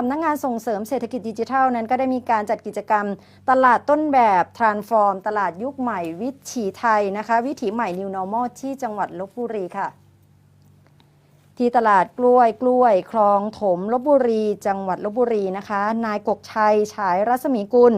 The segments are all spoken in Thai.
สำนักงานส่งเสริมเศรษฐกิจดิจิทัลนั้นก็ได้มีการจัดกิจกรรมตลาดต้นแบบ transform ตลาดยุคใหม่วิถีไทยนะคะ วิถีใหม่ New Normal ที่จังหวัดลบบุรีค่ะ ที่ตลาดกล้วยกล้วย คลองถมลบบุรี จังหวัดลบบุรีนะคะ นายกกชัยฉายรัศมีกุล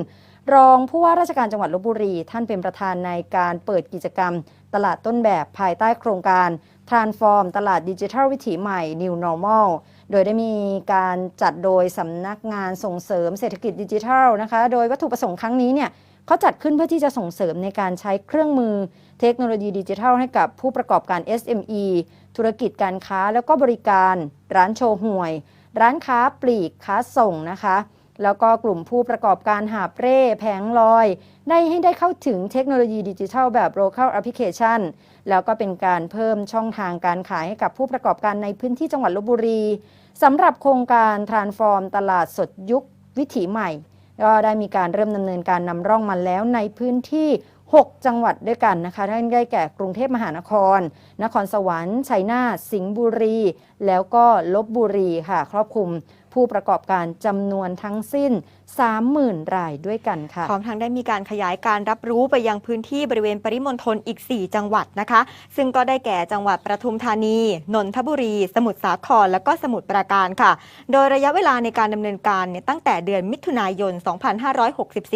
รองผู้ว่าราชการจังหวัดลบบุรี ท่านเป็นประธานในการเปิดกิจกรรม ตลาดต้นแบบภายใต้โครงการ Transform ตลาดดิจิทัลวิถีใหม่ New Normal โดยได้มีการจัดโดยสำนักงานส่งเสริมเศรษฐกิจดิจิทัลนะคะ โดยวัตถุประสงค์ครั้งนี้เนี่ยเขาจัดขึ้นเพื่อที่จะส่งเสริมในการใช้เครื่องมือเทคโนโลยีดิจิทัลให้กับผู้ประกอบการ SME ธุรกิจการค้าแล้วก็บริการ ร้านโชว์หวย ร้านค้าปลีกค้าส่งนะคะ แล้วก็กลุ่มผู้ประกอบการหาบเร่แผงลอย ได้ให้ได้เข้าถึงเทคโนโลยีดิจิทัลแบบ local application แล้วก็เป็นการเพิ่มช่องทางการขายให้กับผู้ประกอบการในพื้นที่จังหวัดลบบุรีสำหรับโครงการ transform ตลาดสดยุควิถีใหม่ ก็ได้มีการเริ่มดำเนินการนำร่องมาแล้วในพื้นที่ 6 จังหวัดด้วยกันนะคะท่านได้แก่กรุงเทพมหานคร นครสวรรค์ ชัยนาท สิงห์บุรี แล้วก็ลบบุรีค่ะ ครอบคลุมผู้ประกอบการจำนวนทั้งสิ้น 30,000 รายด้วยกันค่ะ พร้อมทั้งได้มีการขยายการรับรู้ไปยังพื้นที่บริเวณปริมณฑลอีก 4 จังหวัดนะคะ ซึ่งก็ได้แก่จังหวัดประทุมธานี นนทบุรี สมุทรสาคร และก็สมุทรปราการค่ะ โดยระยะเวลาในการดำเนินการเนี่ยตั้งแต่เดือนมิถุนายน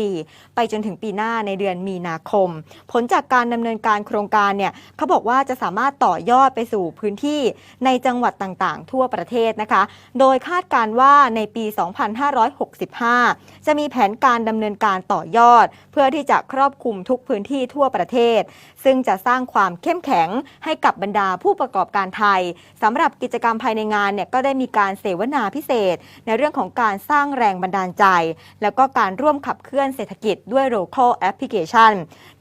2564 ไปจนถึงปีหน้าในเดือนมีนาคมผลจากการดำเนินการโครงการเนี่ยเขาบอกว่าจะสามารถต่อยอดไปสู่พื้นที่ในจังหวัดต่างๆ ทั่วประเทศนะคะ โดยคาดการว่าในปี 2565 จะมีแผนการดำเนินการต่อยอด เพื่อที่จะครอบคลุมทุกพื้นที่ทั่วประเทศ ซึ่งจะสร้างความเข้มแข็งให้กับบรรดาผู้ประกอบการไทยสำหรับกิจกรรมภายในงานเนี่ยก็ได้มีการเสวนาพิเศษ ในเรื่องของการสร้างแรงบันดาลใจ แล้วก็การร่วมขับเคลื่อนเศรษฐกิจด้วย local application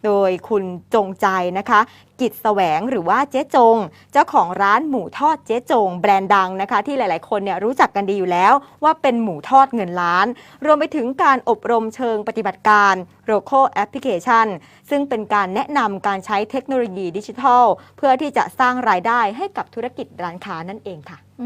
โดยคุณจงใจนะคะ กิจแสวงหรือว่าเจ๊จง เจ้าของร้านหมูทอดเจ๊จง แบรนด์ดังนะคะ ที่หลายๆ คนเนี่ยรู้จักกันดีอยู่แล้ว ว่าเป็นหมูทอดเงินล้าน รวมไปถึงการอบรมเชิงปฏิบัติการ local application ซึ่งเป็นการแนะนำการใช้เทคโนโลยีดิจิทัล เพื่อที่จะสร้างรายได้ให้กับธุรกิจร้านค้านั่นเองค่ะ